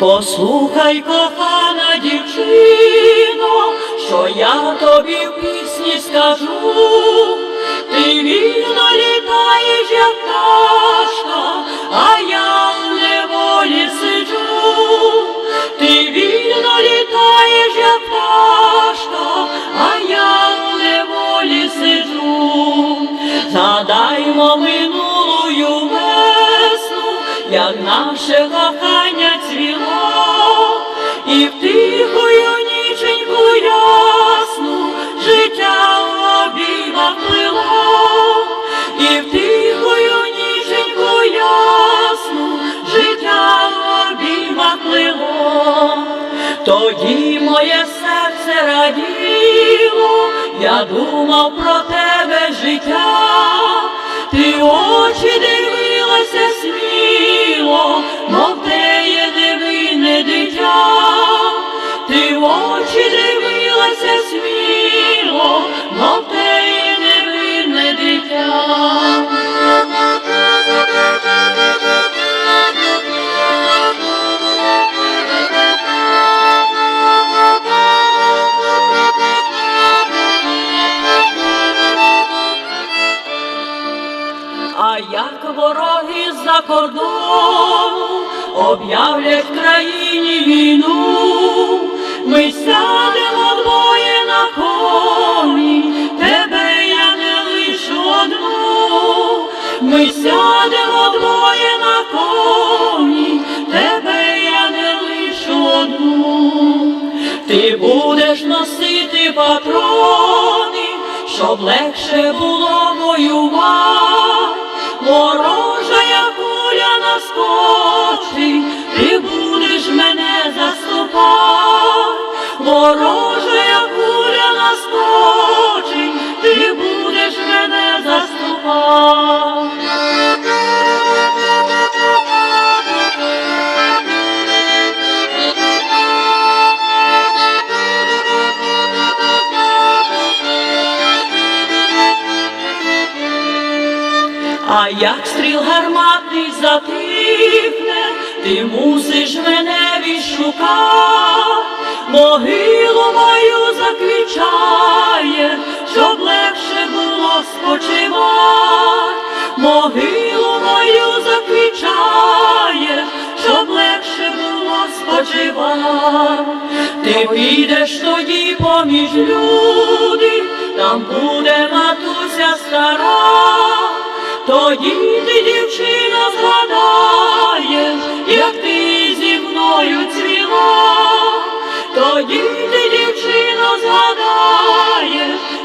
Послухай, кохана дівчино, що я тобі в пісні скажу, ти вільно літаєш, як пташка, як наше кохання цвіло, і в тихою ніченьку ясну життя в обіймах плило, і в тихою ніченьку ясну життя в обіймах плило. Тоді моє серце раділо, я думав про тебе життя, ти очі дивилася сміло, А як вороги з-за кордону об'являть країні війну, ми сядемо двоє на коні, тебе я не лишу одну, ми сядемо двоє на коні, тебе я не лишу одну, ти будеш носити патрони, щоб легше було воювати. Ворожая куля наскочить, ти будеш мене заступати. А як стріл гарматний затихне, ти мусиш мене відшукати, могилу мою заквічає, щоб легше було спочивати, могилу мою заквічає, щоб легше було спочивати. Ти підеш тоді поміж люди, там буде матуся стара. Тоді ти, дівчина, дівчино, згадаєш.